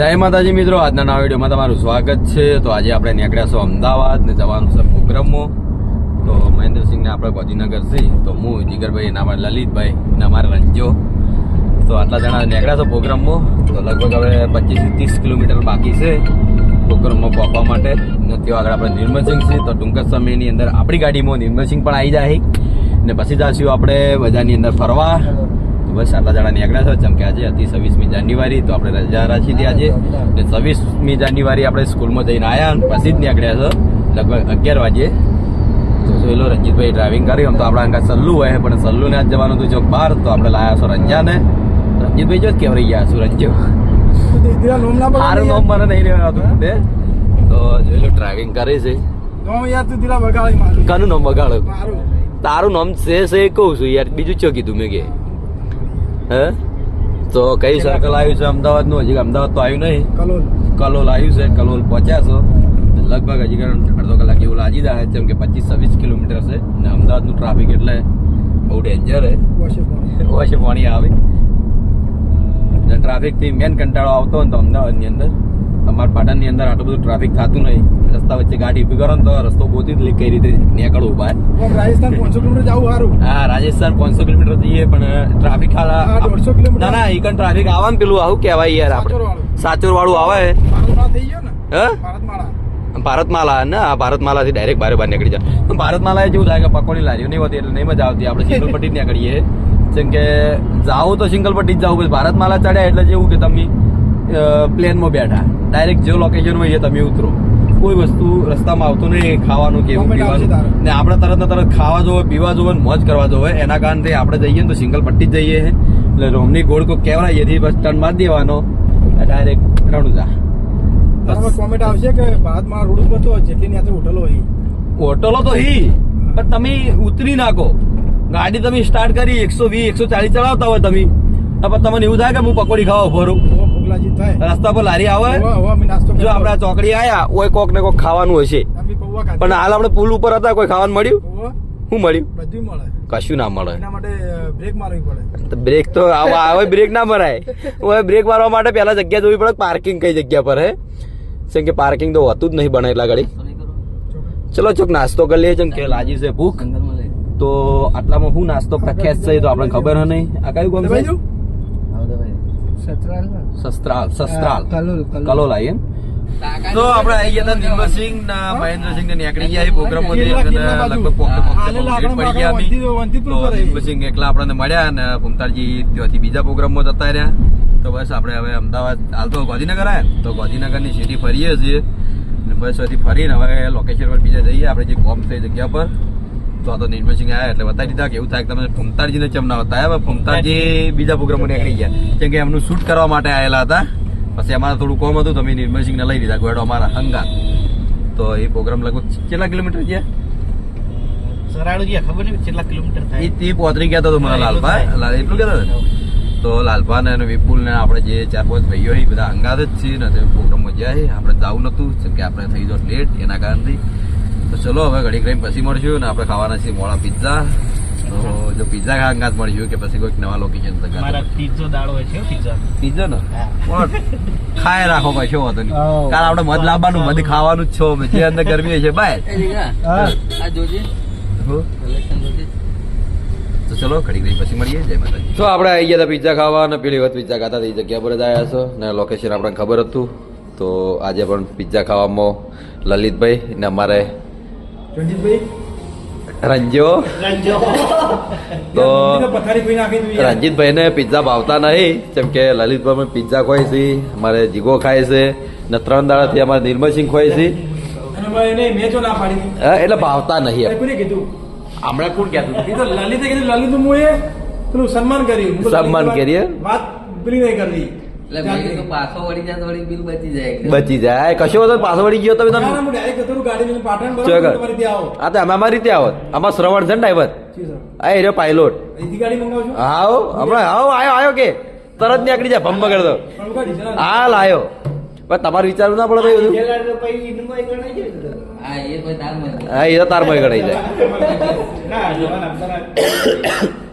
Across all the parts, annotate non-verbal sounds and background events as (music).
જય માતાજી મિત્રો, આજના નવા વિડીયોમાં તમારું સ્વાગત છે. તો આજે આપણે નીકળ્યા છો અમદાવાદ ને જવાનું છે પ્રોગ્રામમાં તો મહેન્દ્રસિંહને આપણે ગાંધીનગર છે. તો હું જીગરભાઈ એના અમારા લલિતભાઈ અને અમારા રંજો. તો આટલા જણા નીકળ્યા છો પ્રોગ્રામમાં તો લગભગ હવે પચીસથી ત્રીસ કિલોમીટર બાકી છે પ્રોગ્રામમાં પહોંચવા માટે. ને ત્યાં આગળ આપણે નિર્મલસિંહ છે. તો ટૂંક સમયની અંદર આપણી ગાડીમાં નિર્મલસિંહ પણ આવી જાય. ને પછી જઈશું આપણે બજારની અંદર ફરવા. બસ આટલા જણા નીકળ્યા છે. જેમ કે આજે હતી છવ્વીસમી જાન્યુઆરી તો આપણે રજા રાખી હતી આજે. ને છવ્વીસમી જાન્યુઆરી આપણે સ્કૂલમાં જઈને આવ્યા અને પછી જ નીકળ્યા છે. લગભગ અગિયાર વાગે તો જોઈ લો રંજીતભાઈ ડ્રાઇવિંગ કરી. આમ તો આપણા અંગા સલ્લુ હોય પણ સલ્લુને આજ જવાનું હતું ચોક બહાર તો આપણે લાયા છો રંજાને. રંજીતભાઈ જો જ કેવરાઈ ગયા છું રંજો? તેરા નોમ ના સારું નામ મને નહીં રહેવાતું તે તો જોઈ લો ડ્રાઇવિંગ કરે છે. કાનું નામ બગાડો? તારું નામ છે કહું છું યાર બીજું ચો કીધું મેં કે? હે? તો કઈ સર્કલ આવ્યું છે? અમદાવાદનું હજી અમદાવાદ તો આવ્યું નહીં. કલોલ. કલોલ આવ્યું છે કલોલ પહોંચ્યા છો. લગભગ હજી અડધો કલાક એવું લાગી જાય છે કે પચીસ છવ્વીસ કિલોમીટર છે. ને અમદાવાદનું ટ્રાફિક એટલે બહુ ડેન્જર છે પાણી. ઓછે પાણી આવે. ટ્રાફિકથી મેન કંટાળો આવતો હોય તો અમદાવાદની અંદર. અમારા પાટણની અંદર આટલું બધું ટ્રાફિક થતું નહીં. રસ્તા વચ્ચે ગાડી ઊભી કરો ને તો રસ્તો પોતી જ કઈ રીતે નીકળવું બહાર રાજસ્થાન પાંચસો કિલોમીટર જવું સારું. હા રાજસ્થાન પાંચસો કિલોમીટર જઈએ પણ ટ્રાફિક હાલા દોઢસો કિલોમીટર. ના ના ઈકન ટ્રાફિક આવે ને પેલું આવું કહેવાય યાર આપણે. સાચોર વાળું આવે. થઈ ગયો ને? હે? ભારતમાલા ને આ ભારતમાલાથી ડાયરેક્ટ બારે બહાર નીકળી જાય ભારતમાલા જેવું થાય કે પકોડી લારીઓ નહીં હોતી એટલે નહીં મજા આવતી. આપણે સિંગલ પટ્ટી જ નીકળીએ. જેમ કે જાઓ તો સિંગલ પટ્ટી જ જાવ પછી ભારતમાલા ચડ્યા એટલે જેવું કે તમે પ્લેનમાં બેઠા. ડાયરેક્ટ જે લોકેશન હોય એ તમે ઉતરો. કોઈ વસ્તુ રસ્તામાં આવતું નહીં ખાવાનું કે એવું પીવાનું. ને આપણે તરત ને તરત ખાવા જોવે પીવા જોવે મોજ કરવા જોવે એના કારણે આપણે જઈએ ને તો સિંગલ પટ્ટી જઈએ એટલે રોમની ગોળ કોઈ કહેવાય એથી બસ ટર્ન મારી દેવાનો. ડાયરેક્ટ રણુજા. કોમેન્ટ આવશે કે ભારતમાં રોડ ઉપર તો જેટલી ત્યાં હોટલો હોય. હોટલો તો હી પણ તમે ઉતરી નાખો ગાડી તમે સ્ટાર્ટ કરી એકસો વીસ એકસો ચાલીસ ચલાવતા હોય તમે. પણ તમને એવું થાય કે હું પકોડી ખાવા ઊભો રહું. હવા થાય. રસ્તા પર લારી આવે? હવા હવા જો આપડા ચોકડી આયા ઓય કોક ને કોક ખાવાનું હશે. પણ હાલ આપણે પુલ ઉપર હતા કોઈ ખાવાનું મળ્યું? શું મળ્યું? બધું મળે. કશું ના મળે. એના માટે બ્રેક મારવી પડે. તો બ્રેક તો આવા આવે બ્રેક ના મરાય હવે બ્રેક મારવા માટે પહેલા જગ્યા જોવી પડે પાર્કિંગ કઈ જગ્યા પર હે? જેમ કે પાર્કિંગ તો હોતું જ નહીં બને એટલા ઘડી ચલો ચોક નાસ્તો કરી લઈએ જેમ કે લાજી છે ભૂખ. તો આટલામાં હું નાસ્તો પ્રખ્યાત છે તો આપણે ખબર હે નહીં. આ કયું કોમ છે? સસ્ત્રાલ સસ્ત્રાલ કલોલ, આઈ એમ તો આપણે આવી ગયા હતા નિર્મલસિંહ ના મહેન્દ્રસિંહ ને નીકળી ગયા પ્રોગ્રામ લગભગ પડી ગયા અમે. તો નિર્મલસિંહ એકલા આપણને મળ્યા અને ભૂમતાળજી ત્યાંથી બીજા પ્રોગ્રામમાં જતા રહ્યા તો બસ આપણે હવે અમદાવાદ હાલ તો ગાંધીનગર આવ્યા તો ગાંધીનગરની સિટી ફરીએ છીએ બસ ફરીને હવે લોકેશન પર બીજા જઈએ આપણે જે કોમ છે જગ્યા પર તો તો નિર્મલસિંહ આવ્યા એટલે બતાવી દીધા કે એવું થાય કે તમે ફૂમતાળજીને ચમ ના હતા હવે ફૂમતાળજી બીજા પ્રોગ્રામમાં નીકળી ગયા. કેમ કે એમનું શૂટ કરવા માટે આવેલા હતા. પછી અમારે થોડું કોમ હતું તમે નિર્મલસિંહને લઈ લીધા ગોડો અમારા હંગા તો એ પ્રોગ્રામ લગભગ કેટલા કિલોમીટર ગયા? સરાડો ગયા ખબર નહીં કેટલા કિલોમીટર થાય. પોતરી ગયા તો મારા લાલભા લાલ એટલું કહેતા તો લાલભા ને વિપુલ ને આપણે જે ચાર પાંચ ભાઈઓ એ બધા અંગાત જ છીએ ને પ્રોગ્રામમાં ગયા છે. આપણે જવું નતું કે આપણે થઈ જાવ લેટ એના કારણથી. તો ચલો હવે ઘડીક ઘડી પછી મળશું ને આપણે ખાવાના છીએ મોડા પિઝા તો જો પિઝા ખા અંગાત મળશું કે પછી કોઈક નવા લોકેશન પિઝો દાડો હોય છે પિઝ્ઝા પિઝા ને. ખાય રાખો કશો વાંધો નહીં. કાલ કારણ આપણે મધ લાવવાનું મધ ખાવાનું જ છો જે અંદર ગરમી છે બાય. તો ચલો ઘડી ઘડી પછી મળીએ. જય માતાજી. તો આપણે આવી ગયા હતા પિઝા ખાવા અને પેલી વખત પિઝા ખાતા એ જગ્યા પર જ આવ્યા છો ને લોકેશન આપણને ખબર હતું. તો આજે પણ પિઝા ખાવામાં લલિતભાઈ ને અમારે રંજો (laughs) તો. રંજીતભાઈને પિઝા ભાવતા નહીં જેમ કે લલિતભાઈ પિઝા ખોઈ છે અમારે જીગો ખાય છે ને ત્રણ દાડાથી અમારે નિર્મલસિંહ ખોય છે. અને ભાઈ એને મેં જો ના પાડી. હા, એટલે ભાવતા નહીં આપણે હમણાં કોણ કહેતું લલિતે કીધું લલિત પેલું સન્માન કર્યું. સન્માન કરીએ. વાત પેલી નહીં કરવી. બચી જાય. કશો વાંધો પાછો વળી ગયો તમે હું આવો. તો અમે અમારી રીતે આવત આમાં શ્રવણ છે ને ડ્રાઈવર? જી સર. આ એરિયો પાયલોટ આવો હમણાં આવો આયો આયો કે. તરત નીકળી જાય ભમ બગડતો પણ હાલ આયો. પણ તમારે વિચારવું ના પડે ભાઈ બધું. હા એ તો તાર મય ગણાઈ જાય.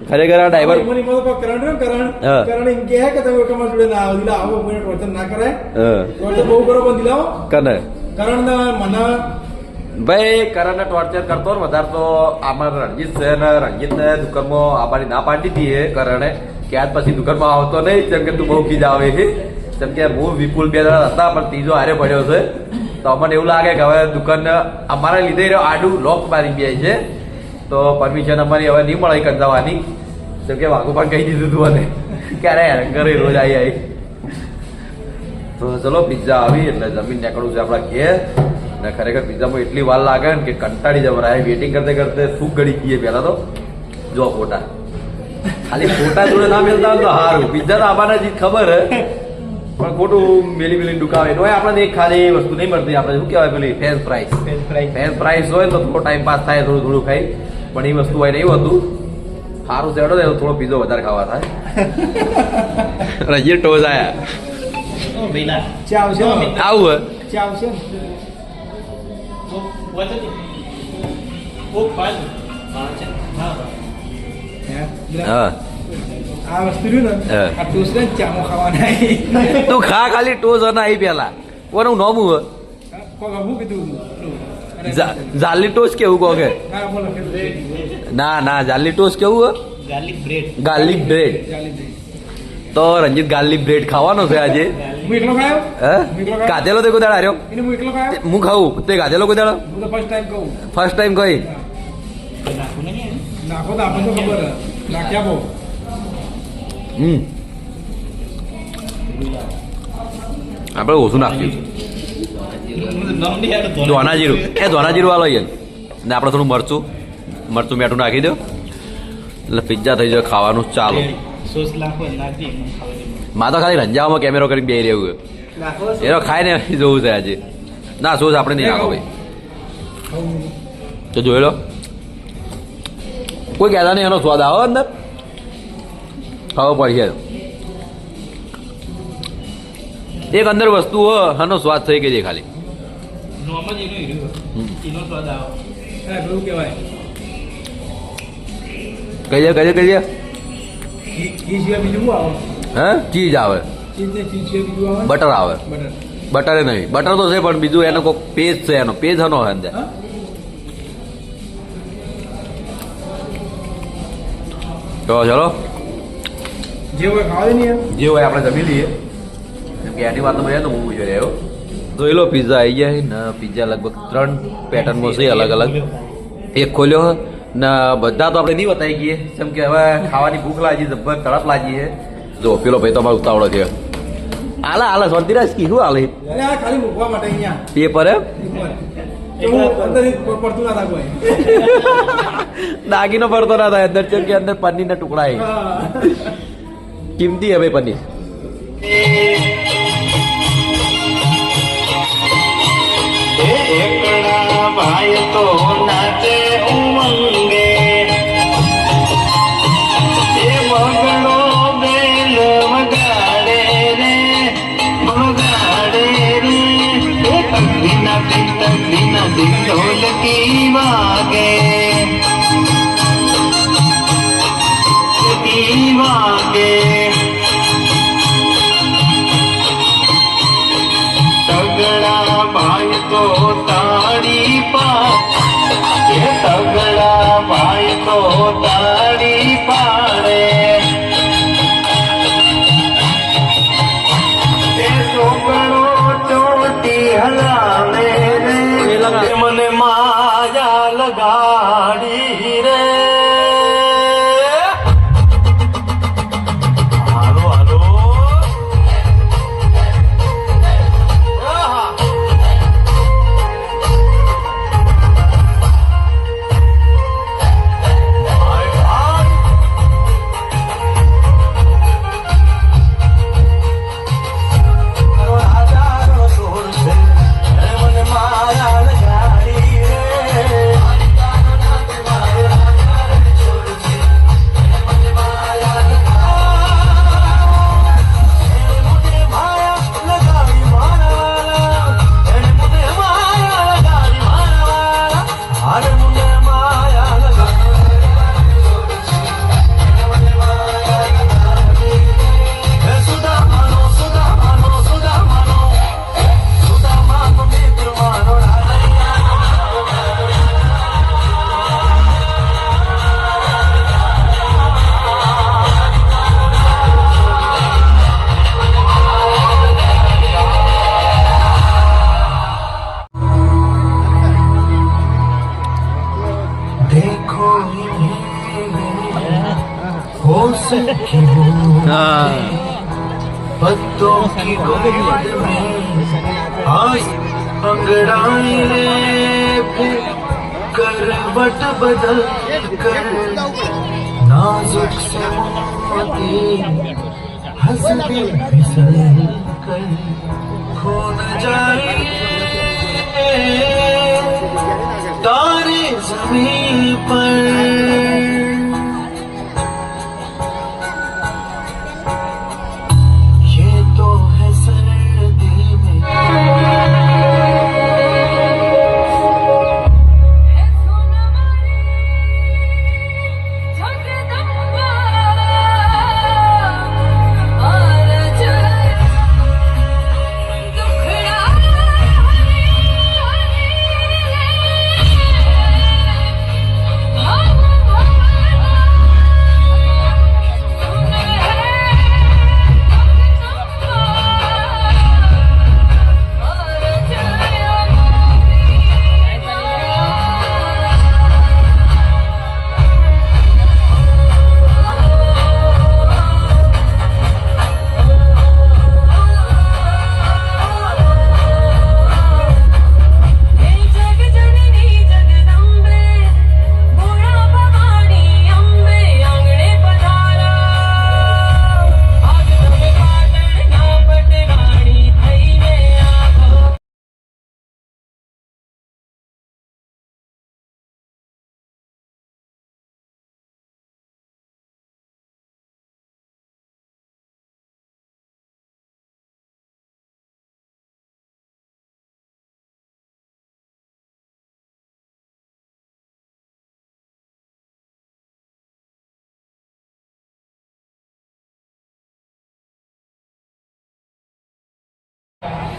ખરેખર આ ડ્રાઈવર મને મને પર કરણ રહ્યો કરણ કરણ એમ કહે કે તમે કમર જોડે ના આવો દિલા આવો મને ટોર્ચર ના કરાય. હા. ટોર્ચર બહુ કરો પણ દિલાવો કને? કરણ ના મને. ભાઈ કરણને ટોર્ચર કરતો ને વધારે તો આમાં રણજીત છે ને રણજીત ને દુકાનમાં અમારી ના પાડી દીધી એ કરણે. કે આજ પછી દુકાનમાં આવતો નહીં જેમ કે તું બહુ ખીજ આવે છે જેમ કે હું વિપુલ બે જણા હતા પણ ત્રીજો હારે પડ્યો છે. તો અમને એવું લાગે કે હવે દુકાન અમારા લીધે રહ્યો આડું લોક મારી બે છે. તો પરમિશન અમારી હવે નહીં મળે કંદાવાની જેમ કે વાઘો પણ કહી દીધું તું મને ક્યારે હેરાન કરે રોજ આવી આવી તો ચલો પિઝા આવી એટલે જમીન નીકળવું છે આપણા ઘેર. ને ખરેખર પિઝામાં એટલી વાર લાગે ને કે કંટાળી જવાય વેટિંગ કરતે કરતે શું ગળી ગઈએ પહેલાં તો. જો ફોટા. ખાલી ફોટા જોડે ના મેલતા હોય તો સારું પિઝા તો આવવાના જ ખબર પણ ખોટું મેલી મેલી દુકાવે તો આપણે એક ખાલી વસ્તુ નહીં મળતી આપણે. શું કહેવાય પેલી? ફેન્સ પ્રાઇસ ફેન્સ પ્રાઇસ હોય તો થોડો ટાઈમ પાસ થાય થોડું થોડું ખાઈ. પણ એ વસ્તુ હોય નહીં એવું હતું. સારું છે ને થોડો પીઝો વધારે ખાવા થાય. (laughs) રજીએ ટોઝ આયા. ઓ ભઈલા ચા આવશે? ને? આવું હે. ને? ને ને તું ખા ખાલી ટોઝ અને આવી પેલા કોનું નોમું હું. કીધું. જાલી ટોસ કેવું કહો કે? ના ના જાલી ટોસ કેવું ગાર્લિક બ્રેડ. Garlic bread. તો રંજીત ગાર્લિક બ્રેડ ખાવાનો છે આજે. હું એકલો ખાયો? હે? હું એકલો ખાયો? ગાધેલો તે દાડો હાર્યો હું ખાઉં. ખાવું તે ગાધેલો દાડો ફર્સ્ટ ટાઈમ કહું કઈ આપણે ઓછું નાખ્યું તો ધોના જીરું એ ધોના જીરું વાળો ને ને આપણે થોડું મરચું મરચું મેઠું નાખી દો. એટલે પિઝા થઈ જાય ખાવાનું ચાલુ. માં તો ખાલી રંજાવામાં કેમેરો કરીને બે રહ્યું એનો ખાઈને જોવું છે આજે. ના સોસ આપણે નહીં નાખો ભાઈ. તો જોઈ લો. કોઈ કહેતા નહીં એનો સ્વાદ આવો અંદર. ખાવો પડશે. એક અંદર વસ્તુ હોય એનો સ્વાદ થઈ ગઈ છે ખાલી. નોર્મલ એનો હીરો એનો સ્વાદ આવે હા પેલું કહેવાય કહીએ કહીએ છે ઘી ઘી સિવાય બીજું શું આવે હે ચીજ આવે ચીઝ ને સિવાય બીજું આવે બટર આવે બટર બટરે નહીં બટર તો છે પણ બીજું એનો કોઈ પેજ છે એનો પેજ હનો હોય અંદર તો ચલો જે હોય ખાવા નહીં જે હોય આપણે જમી લઈએ કેમ કે એની વાત તો મને હું જોઈ રહ્યો જોઈ લો પિઝા આવી જાય ને પીઝા લગભગ ત્રણ પેટર્નમાં છે અલગ અલગ. એક ખોલ્યો ને બધા તો આપણે નહીં બતાવી ગઈએ કેમ કે હવે ખાવાની ભૂખ લાગી જબ્બર તડપ લાગી છે. જો પેલો ભાઈ તમારો ઉતાવળો છે. હાલે હાલે શાંતિરાજ કીધું હાલે ખાલી મૂકવા માટે અહીંયા. પેપર એમ. તો ના. દાગીનો પડતો ના થાય. અંદર કે અંદર પનીરના ટુકડા છે. કિંમતી હવે પનીર. Yeah. पत्तों की गोद में अंगड़ाई करवट बदल कर नाजुक से मोती हंसती कर जाए। तारे ज़मीन पर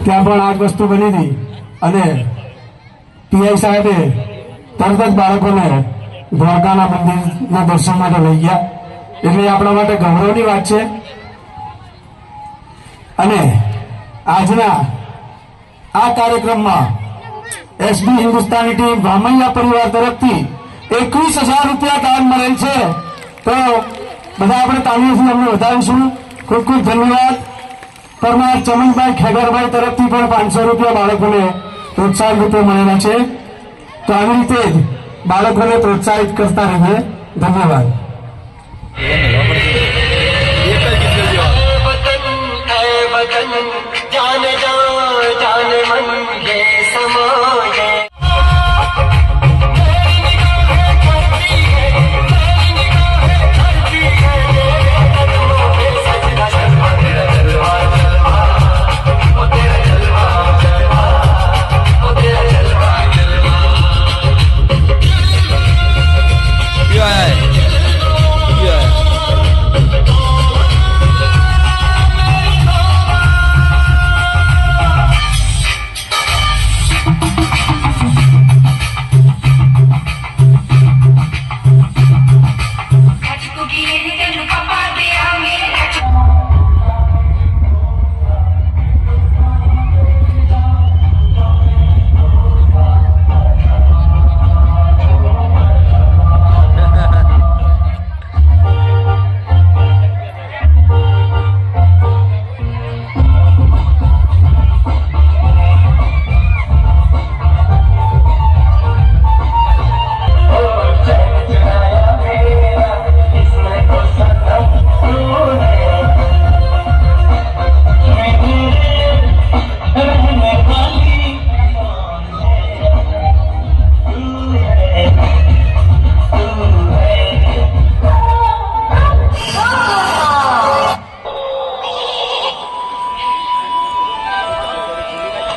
ત્યાં પણ આ વસ્તુ બની હતી અને પીઆઈ સાહેબે તરત જ બાળકોને દ્વારકાના મંદિરના દર્શન માટે લઈ ગયા. એટલે આપણા માટે ગૌરવની વાત છે. અને આજના આ કાર્યક્રમમાં એસબી હિન્દુસ્તાની ટીમ વામૈયા પરિવાર તરફથી એકવીસ હજાર રૂપિયા દાન મળેલ છે. તો બધા આપણે તાલીમથી અમને વધારીશું ખૂબ ખૂબ ધન્યવાદ. પરમાર ચમનભાઈ ખેગરભાઈ તરફથી પણ પાંચસો રૂપિયા બાળકોને પ્રોત્સાહન રૂપે મળેલા છે. તો આવી રીતે જ બાળકોને પ્રોત્સાહિત કરતા રહીએ. ધન્યવાદ.